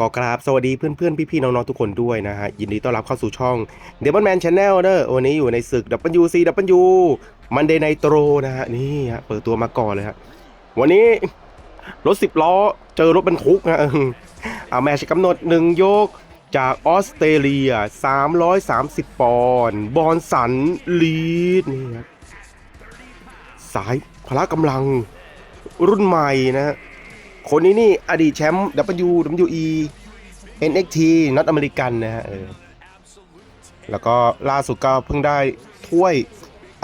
ก็กราบสวัสดีเพื่อนๆ พี่ๆ น้องๆ ทุกคนด้วยนะฮะ ยินดีต้อนรับเข้าสู่ช่อง d e m o n Man Channel เนอะวันนี้อยู่ในศึก WCW Monday Nitro นะฮะ นี่ฮะ เปิดตัวมาก่อนเลยฮะ วันนี้ รถ10ล้อ เจอรถบรรทุกนะเอาแมชกำหนดหนึ่งยกจากออสเตรเลีย 330 ปอนด์บอลสันลีดนี่ครับสายพละกำลังรุ่นใหม่นะฮะ คนนี้นี่อดีตแชมป์ WWE NXT นอตอเมริกันนะฮะเออแล้วก็ล่าสุดก็เพิ่งได้ถ้วย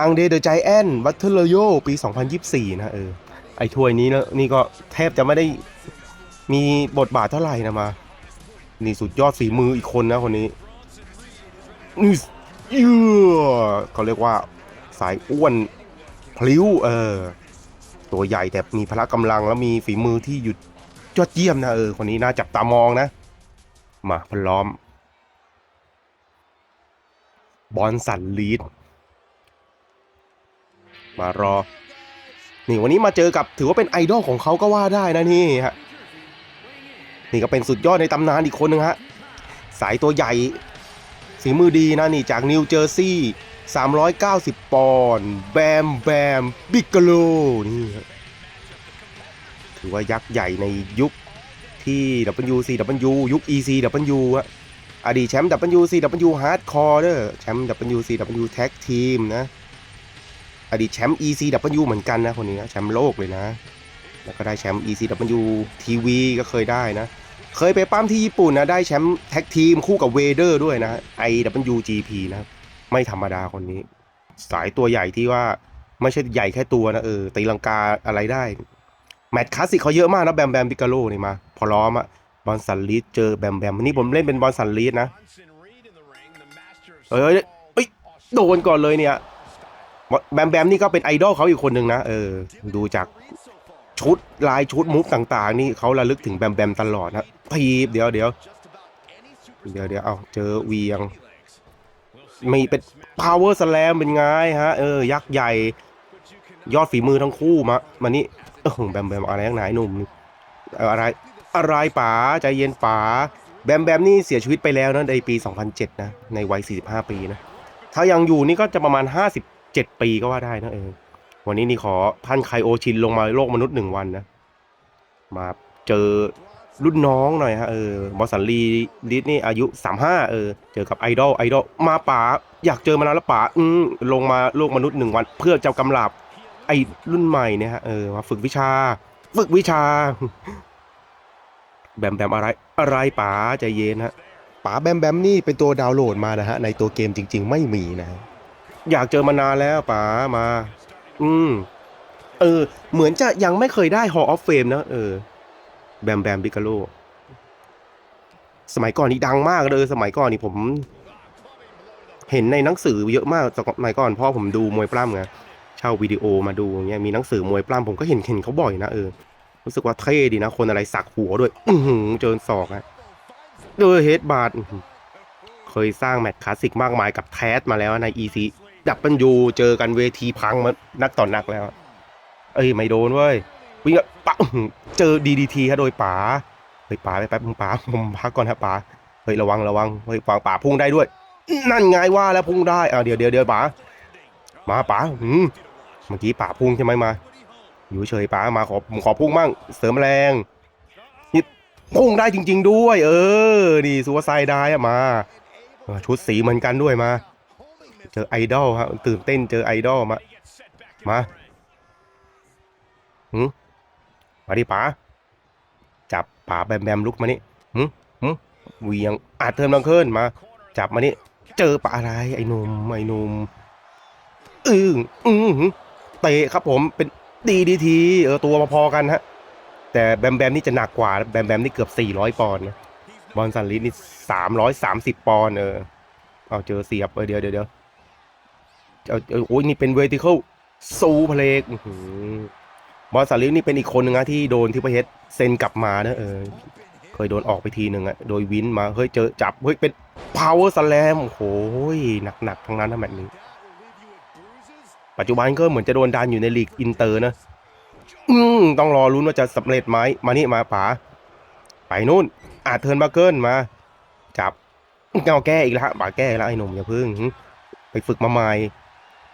อังเดเดอร์ไจแอนบัตเทอร์โยปี 2024 นะเออไอ้ถ้วยนี้นะนี่ก็แทบจะไม่ได้มีบทบาทเท่าไหร่นะมา นี่สุดยอดฝีมืออีกคนนะคนนี้นี่เยอเขาเรียกว่าสายอ้วนพลิ้วเออ ตัวใหญ่แต่มีพละกำลังแล้วมีฝีมือที่หยุดยอดเยี่ยมนะเออคนนี้น่าจับตามองนะ มาพร้อม บอลสันลีด มารอ นี่วันนี้มาเจอกับถือว่าเป็นไอดอลของเขาก็ว่าได้นะนี่ฮะนี่ก็เป็นสุดยอดในตำนานอีกคนนึงฮะ สายตัวใหญ่ฝีมือดีนะนี่จากนิวเจอร์ซีย์ 390 ปอนด์แบมแบมบิกโลนี่ถือว่ายักษ์ใหญ่ในยุคที่ WCW ยุค ECW อะอดีตแชมป์ WCW Hardcore เด้อแชมป์ WCW Tag Team นะอดีตแชมป์ ECW เหมือนกันนะคนนี้นะแชมป์โลกเลยนะ แล้วก็ได้แชมป์ ECW TV ก็เคยได้นะ เคยไปปั้มที่ญี่ปุ่นนะ ได้แชมป์แท็กทีมคู่กับเวเดอร์ด้วยนะ IWGP นะ ไม่ธรรมดาคนนี้ สายตัวใหญ่ที่ว่าไม่ใช่ใหญ่แค่ตัวนะเออตีลังกาอะไรได้ แมตช์คลาสสิกเขาเยอะมากนะแบมแบมบิกาโลนี่มา พอล้อมอะบอลสันลีดเจอแบมแบมนี่ผมเล่นเป็นบอลสันลีดนะเอ้ยเอ้ยโดนก่อนเลยเนี่ยแบมแบมนี่ก็เป็นไอดอลเขาอีกคนหนึ่งนะเออดูจากชุดลายชุดมุกต่างๆ นี่เขาระลึกถึงแบมแบมตลอดนะทีบเดี๋ยวเดี๋ยวเดี๋ยวเดี๋ยวเอาเจอเวียง มีเป็น power slam เป็นไงฮะ เออ ยักษ์ใหญ่ ยอดฝีมือทั้งคู่มา มานี่เออแบมแบมอะไรนักหนาไอ้หนุ่มอะไร อะไรป๋าใจเย็นป๋าแบมแบมนี่เสียชีวิตไปแล้วนะในปี 2007 นะ ในวัย 45 ปีนะ ถ้ายังอยู่นี่ก็จะประมาณ 57 ปีก็ว่าได้นะเออ วันนี้นี่ขอท่านไคโอชินลงมาโลกมนุษย์หนึ่งวันนะ มาเจอ รุ่นน้องหน่อยฮะเออบอสสันลีลิสนี่อายุ35เออเจอกับไอดอลไอดอลมาป๋าอยากเจอมานานแล้วป๋าอืมลงมาโลกมนุษย์หนึ่งวัน เพื่อจะกำลับไอรุ่นใหม่เนี่ยฮะเออมาฝึกวิชา ฝึกวิชา แบมแบมอะไร อะไรป๋าใจเย็นฮะป๋าแบมแบมนี่เป็นตัวดาวน์โหลดมานะฮะในตัวเกมจริง ๆ ไม่มีนะฮะอยากเจอมานานแล้วป๋ามา อืม เออ เหมือนจะยังไม่เคยได้ Hall of Fame นะเออ แบมแบมบิกาโล สมัยก่อนนี่ดังมากเลย สมัยก่อนนี่ผม เห็นในหนังสือเยอะมากสมัยก่อนพ่อผมดูมวยปล้ำไงเช่าวิดีโอมาดูอย่างเงี้ยมีหนังสือมวยปล้ำผมก็เห็นเห็นเขาบ่อยนะเออรู้สึกว่าเท่ดีนะ คนอะไรสักหัวด้วย อือหือเจอศอกอะเจอเฮดบาร์เคยสร้างแมตช์คลาสสิกมากมายกับแทสมาแล้วใน EC ดับเบิลยูเจอกันเวทีพังมานักต่อนนักแล้ว เอ้ย ไม่โดนเว้ย วิ่งอะปะอื้อหือเจอ DDT ฮะโดยป๋าเฮ้ยป๋าไปแป๊บนึงป๋าผมพักก่อนฮะป๋าเฮ้ยระวังระวังเฮ้ยป๋าป๋าพุ่งได้ด้วย นั่นไงว่าแล้วพุ่งได้อ่าเดี๋ยวเดี๋ยวเดี๋ยวป๋ามาป๋าหืมเมื่อกี้ป๋าพุ่งใช่ไหมมา อยู่เฉยป๋ามาขอขอพุ่งมั่งเสริมแรงนี่พุ่งได้จริง ๆ ด้วย เออนี่สัวไซได้อะมาชุดสีเหมือนกันด้วยมา เจอไอดอลครับตื่นเต้นเจอไอดอลมามาหืม มาดิป๋าจับป๋าแบมแบมลุกมานี่หืมหืมเวียงอาจเทิมลังเคินมา จับมานี่เจอป๋าอะไรไอ้หนุ่มไอ้หนุ่มอืออือเตะครับผมเป็นดีดีทีเออตัวมาพอกันฮะ แต่แบมแบมนี่จะหนักกว่าแบมแบมนี่เกือบ 400 ปอนด์นะบอลสันลิสนี่ 330 ปอนด์เออเอาเจอเสียบเออเดี๋ยวเดี๋ยวเดี๋ยวเอาเอาโอ้ยนี่เป็นเวทีเขาซูเพลกอื้อหือ บอลสันลิสนี่เป็นอีกคนนึงนะที่โดนที่ประเทศเซ็นกลับมานะเออเคยโดนออกไปทีหนึ่งอะโดยวินมาเฮ้ยเจอจับเฮ้ยเป็น power slam โอ้โหหนักๆทั้งนั้นนะแมตช์นี้ ปัจจุบันก็เหมือนจะโดนดันอยู่ในลีกอินเตอร์นะอืมต้องรอรุ้นว่าจะสำเร็จไหมมานี่มาป๋าไปนู่นอาเทิร์นมาเกิลมา จับเงาแก้อีกแล้วฮะบาแก้แล้วไอ้หนุ่มอย่าพึ่งไปฝึกมาใหม่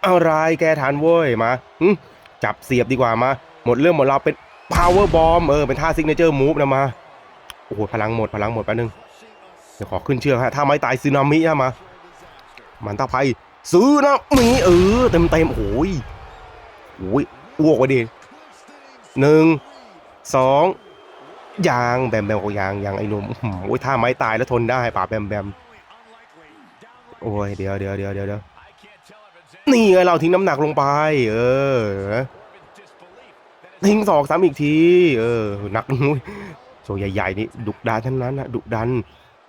อะไรแกทานเว้ยมาจับเสียบดีกว่ามา หมดเรื่องหมดราวเป็น power bomb เออเป็นท่า signature move นะมา โอ้โหพลังหมดพลังหมดแป๊บนึง เดี๋ยวขอขึ้นเชือกฮะถ้าไม่ตายซึนามิอะมา มันตาไพซื้อนะมีเออเต็มเต็มโอ้ยโอ้ยอ้วกไปดิหนึ่งสองยางแบมแบมโอ้ยางยางไอ้หนุ่มโอ้ยถ้าไม้ตายแล้วทนได้ป่าแบมแบมโอ้ยเดี๋ยวเดี๋ยวเดี๋ยวเดี๋ยวนี่ไงเราทิ้งน้ำหนักลงไป เออ ทิ้งศอกซ้ำอีกที เออหนักนุ้ยโชว์ใหญ่ๆนี่ดุดันทั้งนั้นนะดุดัน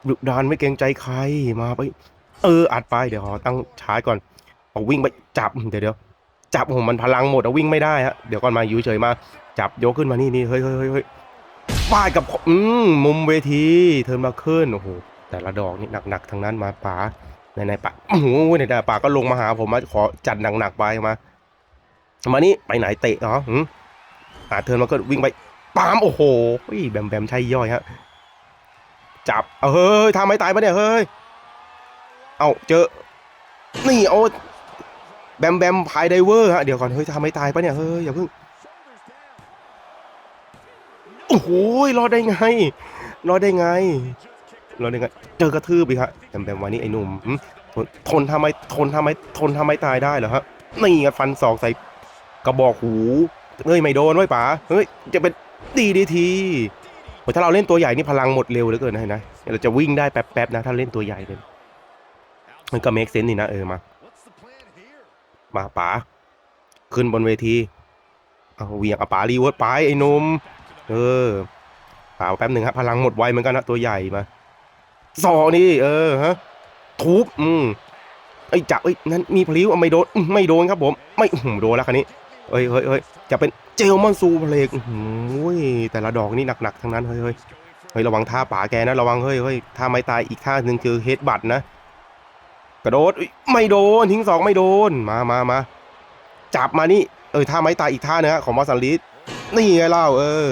ดุดันไม่เกรงใจใครมาไป เอออัดไปเดี๋ยวขอตั้งชาร์จก่อนเอาวิ่งไปจับเดี๋ยวเดี๋ยวจับผมมันพลังหมดเอาวิ่งไม่ได้ฮะเดี๋ยวก่อนมาอยู่เฉยมา จับยกขึ้นมานี่นี่เฮ้ยเฮ้ยเฮ้ยเฮ้ยป้ายกับอืมมุมเวทีเทิร์นมาขึ้นโอ้โหแต่ละดอกนี่หนักๆทั้งนั้นมาป๋าในในๆป๋าโอ้โหในแต่ป๋าก็ลงมาหาผมมาขอจัดหนักๆไปมามานี่ไปไหนเตะเหรอ หืมอ่าเทิร์นมาก็วิ่งไปปามโอ้โหเฮ้ยแบมแบมใช่ย่อยฮะจับเอาเฮ้ยทำไม่ตายปะเนี่ยเฮ้ยเอาเจอ นี่โอ้แบมแบมพายไดเวอร์ฮะเดี๋ยวก่อนเฮ้ยทำไม่ตายปะเนี่ยเฮ้ยอย่าเพิ่งโอ้โหรอดได้ไงรอดได้ไงรอดได้ไง เจอกระทืบอีกฮะแบมแบมวันนี้ไอ้หนุ่มทนทนทำไมทนทำไมทนทำไมตายได้เหรอฮะนี่ฟันศอกใส่กระบอกหู เฮ้ยไม่โดนไว้ยป๋าเฮ้ยจะเป็นดีดีทีถ้าเราเล่นตัวใหญ่นี่พลังหมดเร็วเหลือเกินนะเห็นไหมเราจะวิ่งได้แป๊บๆนะ ถ้าเล่นตัวใหญ่เลยมันก็เมคเซนนี่นะเออมา มาป๋าขึ้นบนเวทีเอาเวียงเอาป๋ารีเวิร์ดไปไอ้หนมเออป๋าแป๊บหนึ่งครับพลังหมดไวเหมือนกันนะตัวใหญ่มาสอนี่เออฮะทุบอืมไอ้จับไอ้นั่นมีพลิ้วไม่โดนไม่โดนครับผม ไม่โดนแล้วคันนี้ เฮ้ยเฮ้ยเฮ้ยจะเป็นเจลมอนซูเพลกโอ้ยแต่ละดอกนี่หนักๆทั้งนั้นเฮ้ยเฮ้ยเฮ้ยระวังท่าป๋าแกนะระวังเฮ้ยเฮ้ยท่าไม่ตายอีกท่าหนึ่งคือเฮดบัตนะ กระโดดไม่โดนทิ้งสองไม่โดนมามามาจับมานี่เออท่าไม้ตายอีกท่าเนื้อะของมอสันลิสนี่ไงเล่าเออ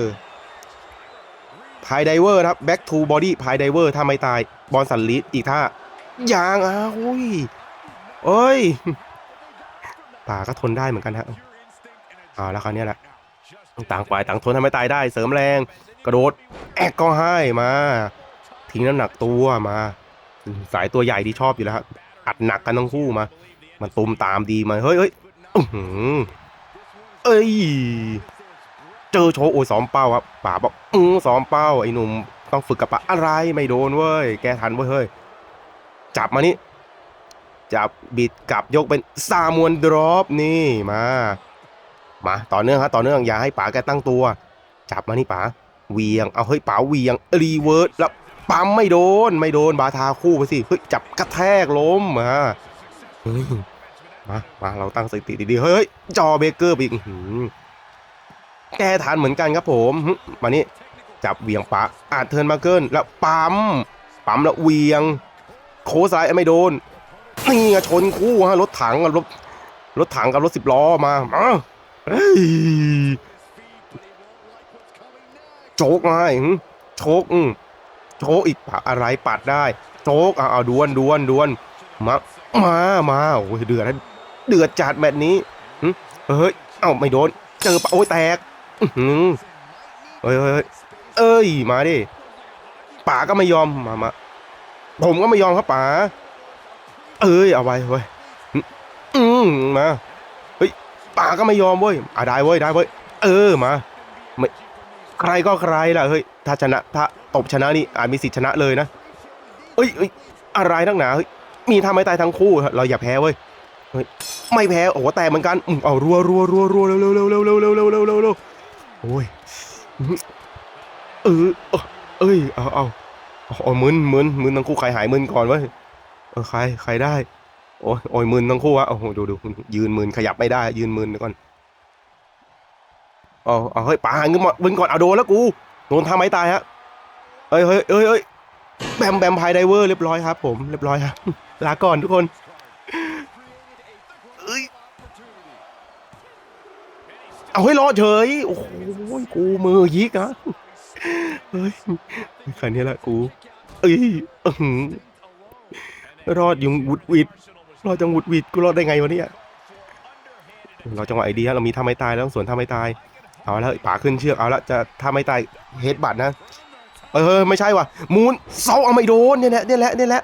พายไดเวอร์ครับ back to body พายไดเวอร์ท่าไม้ตายบอลสันลิสอีกท่ายางอ้าวอุ้ยเอ้ยป่าก็ทนได้เหมือนกันฮะ อาแล้วคราวนี้แหละต่างฝ่ายต่างทนทำไมตายได้เสริมแรง กระโดดแอกก็ให้มา ทิ้งน้ำหนักตัวมา สายตัวใหญ่ที่ชอบอยู่แล้วครับอัดหนักกันทั้งคู่มา มันตุมตามดีมาเฮ้ยเฮ้ยอื้ออเอ้ยเจอโชว์โอ้ยซ้อมเป้าครับป๋าบอกอือซ้อมเป้าไอ้หนุ่มต้องฝึกกับป๋าอะไรไม่โดนเว้ยแกทันเว้ยเฮ้ยจับมานี่จับบิดกลับยกเป็นซามวนดรอปนี่มา มาต่อเนื่องครับต่อเนื่องอย่าให้ป๋าแกตั้งตัว จับมานี่ป๋าเวียงเอาเฮ้ยป๋าเวียงรีเวิร์สแล้วปั๊มไม่โดนไม่โดนบาทาคู่ไปสิเฮ้ยจับกระแทกล้มมาเฮ้ยมามาเราตั้งสติดีๆเฮ้ยจอเบเกอร์ไปอีกอื้อหือแกทันเหมือนกันครับผมมานี่จับเวียงปะอาจเทิร์นมาเกินแล้วปั๊มปั๊มแล้วเวียง โค้ชซ้ายไม่โดนนี่ไงชนคู่ฮะรถถังกับรถรถถังกับรถสิบล้อมามา โชกไงหึโชกอืมโชกอีกปะอะไรปัดได้โชกเอาเอาดวนดวนดวนมามามาโอ้ยเดือดนะเดือดจัดแบบนี้เฮ้ยเอ้าไม่โดน เจอปะโอ้ยแตกอื้อหือเฮ้ยเฮ้ยเอ้ยมาดิป๋าก็ไม่ยอมมามาผมก็ไม่ยอมครับป๋าเอ้ยเอาไว้เว้ยอืมมา ป๋าก็ไม่ยอมเว้ยอะได้เว้ยได้เว้ยเออมาไม่ใครก็ใครล่ะเฮ้ยถ้าชนะถ้าตบชนะนี่อาจมีสิทธิชนะเลยนะเอ้ยเอ้ยอะไรทั้งหนาเฮ้ยมีทำไม่ตายทั้งคู่ เราอย่าแพ้เว้ยเฮ้ยไม่แพ้โอ้โหแต่เหมือนกันอืมเอารัวรัวรัวรัวเร็วเร็วเร็วเร็วเร็วเร็วเร็วเร็วเร็วเร็วโอ้ยเออเออเอ้ยเอาเอาเอามึนมึนมึนทั้งคู่ใครหายมึนก่อนเว้ยเออใครใครได้ โอ้ยโอ้ยมึนทั้งคู่อะโอ้โหดูดูยืนมึนขยับไม่ได้ ยืนมึนเดี๋ยวก่อนเอาเอาเฮ้ยป่าหายเงินหมดมึนก่อนเอาโดนแล้วกูโดนทำไมตายฮะเอ้ยเฮ้ยเอ้ยเอ้ยแบมแบมพายไดเวอร์เรียบร้อยครับ ผมเรียบร้อยครับลาก่อนทุกคนเอ้ยเอาให้รอเฉยโอ้โหกูมือยิกอะเฮ้ยคันนี้แหละกู เอ้ยอื้อหือรอดยุงวุดวิด เรอดจังวุดหวิดกูรอดได้ไงวะเนี่ยเราจังหวะไอเดียเรามีท่าไม่ตายแล้วสวนท่าไม่ตาย เอาแล้วป่าขึ้นเชือกเอาละจะท่าไม่ตายเฮดบัตนะเออไม่ใช่ว่ะมูนเซาเอาไม่โดนเนี่ยแหละเนี่ยแหละเนี่ยแหละ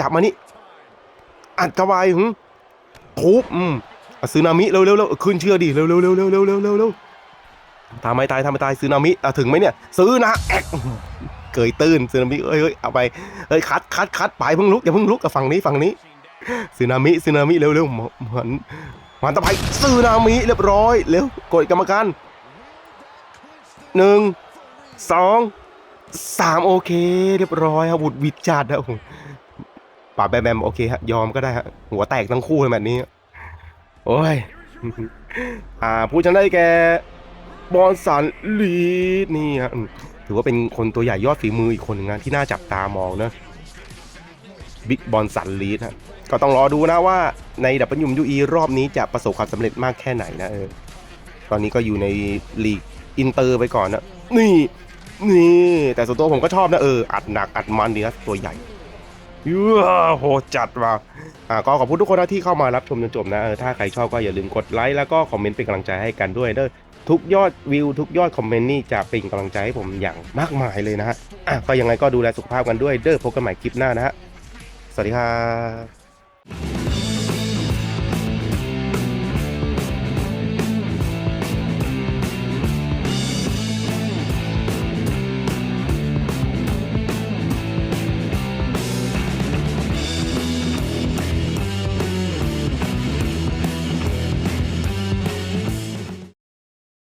จับมานี่อัดกระวายหึทุบอืมซึนามิเร็วเร็วเร็วขึ้นเชือกดิเร็วเร็วเร็วเร็วเร็วเร็วเร็วเร็วทำไม่ตายทำไม่ตายซึนามิอะถึงไหมเนี่ยซื้อนะแอกเกยตื้นซึนามิเอ้ยเอ้ยเอาไปเอ้ยคัดคัดคัดไปเพิ่งลุกอย่าเพิ่งลุกกับฝั่งนี้ฝั่งนี้ ซึนามิซึนามิเร็วเร็วเหมือนมันตะไคซึนามิเรียบร้อยเร็วกดกรรมการหนึ่งสองสามโอเค เรียบร้อยครับบุดวิจัดนะโอ้ป่าแบมแบมโอเคฮะยอมก็ได้ฮะหัวแตกทั้งคู่เลยแบบนี้ โอ้ยอ่าผู้ชนะได้แกบอลสันลีดนี่ฮะถือว่าเป็นคนตัวใหญ่ยอดฝีมืออีกคนหนึงนะที่น่าจับตามองนะ บิ๊กบอลสันลีดฮะก็ต้องรอดูนะว่าในดับเบิลยูยูอีรอบนี้จะประสบความสำเร็จมากแค่ไหนนะเออตอนนี้ก็อยู่ในลีกอินเตอร์ไปก่อนนะนี่นี่ แต่ส่วนตัวผมก็ชอบนะเอออัดหนักอัดมันดีนะตัวใหญ่ยูโหจัดว่ะอ่าก็ขอบคุณทุกคนนะที่เข้ามารับชมจนจบนะเออถ้าใครชอบก็อย่าลืมกดไลค์แล้วก็คอมเมนต์เป็นกำลังใจให้กันด้วยเด้อทุกยอดวิวทุกยอดคอมเมนต์นี่จะเป็นกำลังใจให้ผมอย่างมากมายเลยนะฮะอะก็ยังไงก็ดูแลสุขภาพกันด้วยเด้อพบกันใหม่คลิปหน้านะฮะ สวัสดีครับ